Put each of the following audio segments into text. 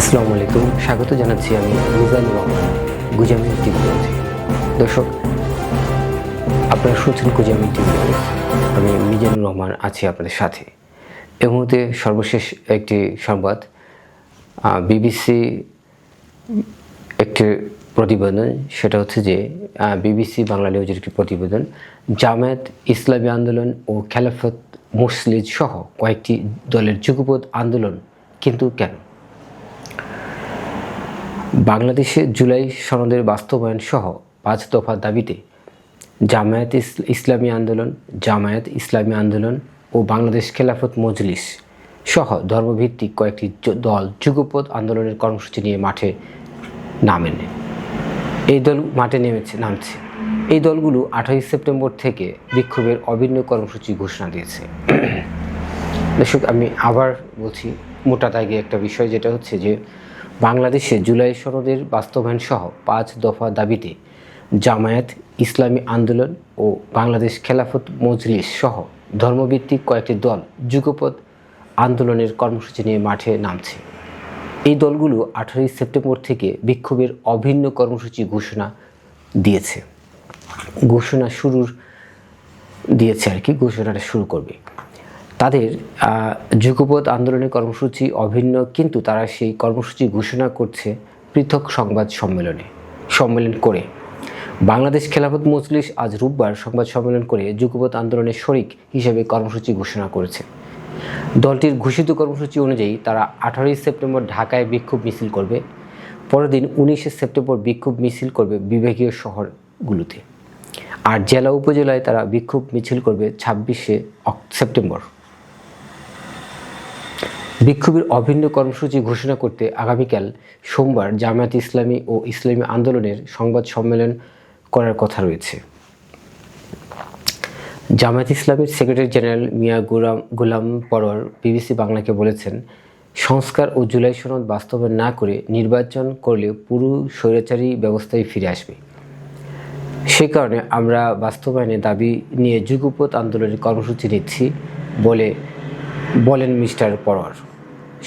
আসসালামু আলাইকুম। স্বাগত জানাচ্ছি আমি মিজানুর রহমান গুজামিন টিভি দর্শক, আপনারা শুনছেন গুজামিন টিভি আমি মিজানুর রহমান আছি আপনাদের সাথে। এই মুহূর্তে সর্বশেষ একটি সংবাদ। বিবিসি একটি প্রতিবেদন, সেটা হচ্ছে যে বিবিসি বাংলা নিউজের একটি প্রতিবেদন, জামায়াত ইসলামী আন্দোলন ও খেলাফত মুসলিজ সহ কয়েকটি দলের যুগপৎ আন্দোলন কিন্তু কেন? বাংলাদেশে জুলাই সনদের বাস্তবায়ন সহ পাঁচ দফা দাবিতে জামায়াত ইস- ইসলামী আন্দোলন, জামায়াত ইসলামী আন্দোলন ও বাংলাদেশ খেলাফত মজলিস সহ ধর্মভিত্তিক কয়েকটি দল যুগপৎ আন্দোলনের কর্মসূচি নিয়ে মাঠে নামেন। এই দল মাঠে নেমেছে, নামছে। এই দলগুলো আঠারোই সেপ্টেম্বর থেকে বিক্ষোভের অভিন্ন কর্মসূচি ঘোষণা দিয়েছে। দর্শক, আমি আবার বলছি, মোটা দাগে একটা বিষয়, যেটা হচ্ছে যে বাংলাদেশে জুলাই সনদের বাস্তবায়ন সহ পাঁচ দফা দাবিতে জামায়াত, ইসলামী আন্দোলন ও বাংলাদেশ খেলাফত মজলিস সহ ধর্মভিত্তিক কয়েকটি দল যুগপৎ আন্দোলনের কর্মসূচি নিয়ে মাঠে নামছে। এই দলগুলো আঠারোই সেপ্টেম্বর থেকে বিক্ষোভের অভিন্ন কর্মসূচি ঘোষণা দিয়েছে। ঘোষণা শুরুর দিয়েছে আর কি, ঘোষণাটা শুরু করবে। তাদের আহ, যুগপৎ আন্দোলনের কর্মসূচি অভিন্ন কিন্তু তারা সেই কর্মসূচি ঘোষণা করছে পৃথক সংবাদ সম্মেলনে সম্মেলন করে। বাংলাদেশ খেলাফত মজলিস আজ রোববার সংবাদ সম্মেলন করে যুগপৎ আন্দোলনের শরিক হিসেবে কর্মসূচি ঘোষণা করেছে। দলটির ঘোষিত কর্মসূচি অনুযায়ী তারা আঠারোই সেপ্টেম্বর ঢাকায় বিক্ষোভ মিছিল করবে পরের দিন উনিশে সেপ্টেম্বর বিক্ষোভ মিছিল করবে বিভাগীয় শহরগুলোতে। আর জেলা উপজেলায় তারা বিক্ষোভ মিছিল করবে ছাব্বিশে সেপ্টেম্বর। বিক্ষোভের অভিন্ন কর্মসূচি ঘোষণা করতে আগামীকাল সোমবার জামায়াত ইসলামী ও ইসলামী আন্দোলনের সংবাদ সম্মেলন করার কথা রয়েছে। জামায়াত ইসলামের secretary general Mia Golam Golam Parwar BBC বাংলাকে বলেছেন, সংস্কার ও জুলাই সনদ বাস্তবায়ন না করে নির্বাচন করলে পুরো স্বৈরাচারী ব্যবস্থায় ফিরে আসবে। সে কারণে আমরা বাস্তবায়নে দাবি নিয়ে যুগপৎ আন্দোলনের কর্মসূচি নিচ্ছি বলে বলেন মিস্টার পরোয়ার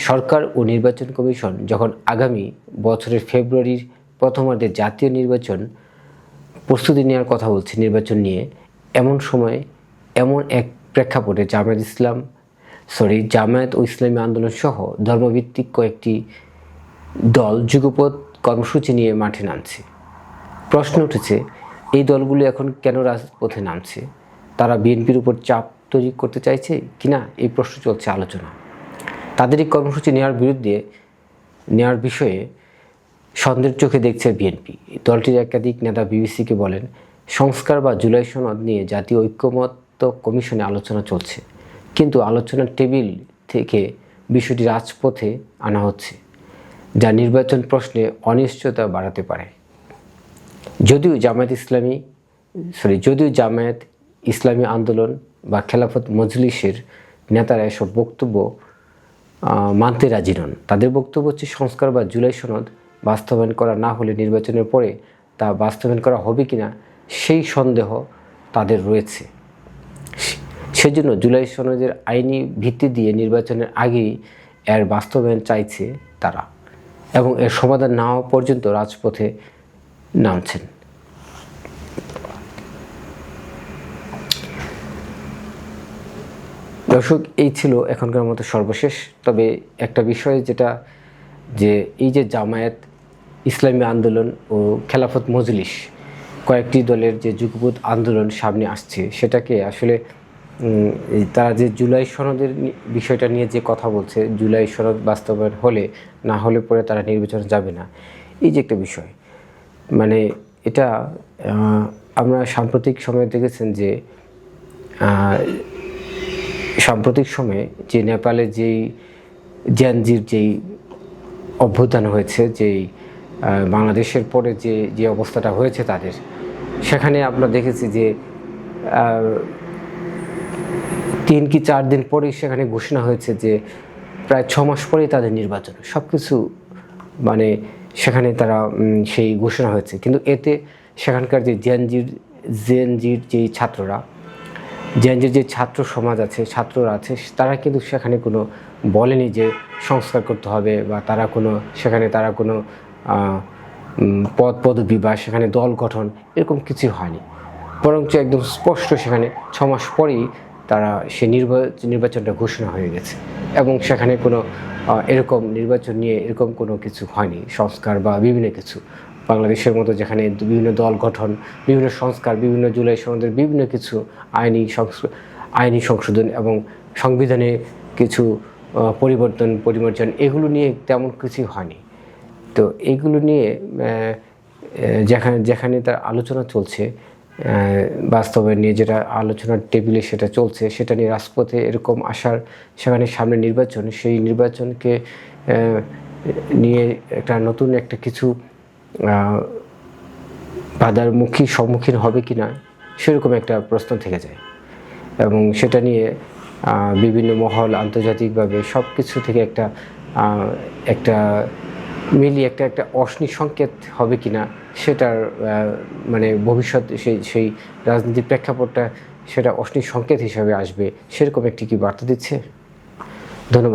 সরকার ও নির্বাচন কমিশন যখন আগামী বছরের ফেব্রুয়ারির প্রথমার্ধে জাতীয় নির্বাচন প্রস্তুতি নেওয়ার কথা বলছে নির্বাচন নিয়ে, এমন সময় এমন এক প্রেক্ষাপটে জামায়াত ইসলাম সরি জামায়াত ও ইসলামী আন্দোলন সহ ধর্মভিত্তিক কয়েকটি দল যুগপৎ কর্মসূচি নিয়ে মাঠে নামছে। প্রশ্ন উঠেছে, এই দলগুলো এখন কেন রাজপথে নামছে? তারা বিএনপির উপর চাপ তৈরি করতে চাইছে কিনা এই প্রশ্ন চলছে আলোচনা। তাদের এই কর্মসূচি নেওয়ার বিরুদ্ধে, নেওয়ার বিষয়ে সন্দেহের চোখে দেখছে বিএনপি। দলটির একাধিক নেতা বিবিসিকে বলেন, সংস্কার বা জুলাই সনদ নিয়ে জাতীয় ঐক্যমত্য কমিশনে আলোচনা চলছে। কিন্তু আলোচনার টেবিল থেকে বিষয়টি রাজপথে আনা হচ্ছে, যা নির্বাচন প্রশ্নে অনিশ্চয়তা বাড়াতে পারে। যদিও জামায়াত ইসলামী সরি যদিও জামায়াত ইসলামী আন্দোলন বা খেলাফত মজলিসের নেতারা এসব বক্তব্য মানতে রাজি নন। তাদের বক্তব্য হচ্ছে সংস্কার বা জুলাই সনদ বাস্তবায়ন করা না হলে নির্বাচনের পরে তা বাস্তবায়ন করা হবে কিনা সেই সন্দেহ তাদের রয়েছে। সেজন্য জুলাই সনদের আইনি ভিত্তি দিয়ে নির্বাচনের আগেই এর বাস্তবায়ন চাইছে তারা এবং এর সমাধান না হওয়া পর্যন্ত রাজপথে নামছেন। দর্শক, এই ছিল এখনকার মতো সর্বশেষ। তবে একটা বিষয় যেটা, যে এই যে জামায়াত ইসলামী আন্দোলন ও খেলাফত মজলিস, কয়েকটি দলের যে যুগবোধ আন্দোলন সামনে আসছে, সেটাকে আসলে তারা যে জুলাই সনদের বিষয়টা নিয়ে যে কথা বলছে, জুলাই সনদ বাস্তবায়ন হলে, না হলে পরে তারা নির্বাচনে যাবে না। এই যে একটা বিষয় মানে এটা আমরা সাম্প্রতিক সময়ে দেখেছেন যে সাম্প্রতিক সময়ে যে নেপালে যেই জ্যানজির যেই অভ্যুত্থান হয়েছে, যেই বাংলাদেশের পরে যে যে অবস্থাটা হয়েছে তাদের, সেখানে আমরা দেখেছি যে তিন কি চার দিন পরেই সেখানে ঘোষণা হয়েছে যে, প্রায় ছ মাস পরেই তাদের নির্বাচন সব কিছু মানে সেখানে তারা সেই ঘোষণা হয়েছে। কিন্তু এতে সেখানকার যে জেনজির জেনজির যেই ছাত্ররা জেনজির যে ছাত্র সমাজ আছে, ছাত্ররা আছে, তারা কিন্তু সেখানে কোনো বলেনি যে সংস্কার করতে হবে বা তারা কোনো, সেখানে তারা কোনো পদ পদবি বা সেখানে দল গঠন এরকম কিছু হয়নি। বরঞ্চ একদম স্পষ্ট সেখানে ছ মাস পরেই তারা সে নির্বাচন নির্বাচনটা ঘোষণা হয়ে গেছে। এবং সেখানে কোনো এরকম নির্বাচন নিয়ে এরকম কোনো কিছু হয়নি, সংস্কার বা বিভিন্ন কিছু। বাংলাদেশের মতো যেখানে বিভিন্ন দল গঠন বিভিন্ন সংস্কার বিভিন্ন জুলাই সনদের বিভিন্ন কিছু আইনি আইনি সংশোধন এবং সংবিধানে কিছু পরিবর্তন পরিমার্জন এগুলো নিয়ে তেমন কিছুই হয়নি। তো এইগুলো নিয়ে যেখানে যেখানে তার আলোচনা চলছে আহ, বাস্তবায়ন নিয়ে যেটা আলোচনার টেবিলে সেটা চলছে সেটা নিয়ে রাজপথে এরকম আসার সেখানে সামনে নির্বাচন সেই নির্বাচনকে নিয়ে একটা নতুন একটা কিছু বাধার মুখী সম্মুখীন হবে কি না, সেরকম একটা প্রশ্ন থেকে যায়। এবং সেটা নিয়ে বিভিন্ন মহল আন্তর্জাতিকভাবে সব কিছু থেকে একটা একটা মিলিয়ে একটা একটা অশ্নি সংকেত হবে কি না, সেটার মানে ভবিষ্যৎ সেই সেই রাজনীতির প্রেক্ষাপটটা, সেটা অশ্নি সংকেত হিসাবে আসবে, সেরকম একটি কি বার্তা দিচ্ছে?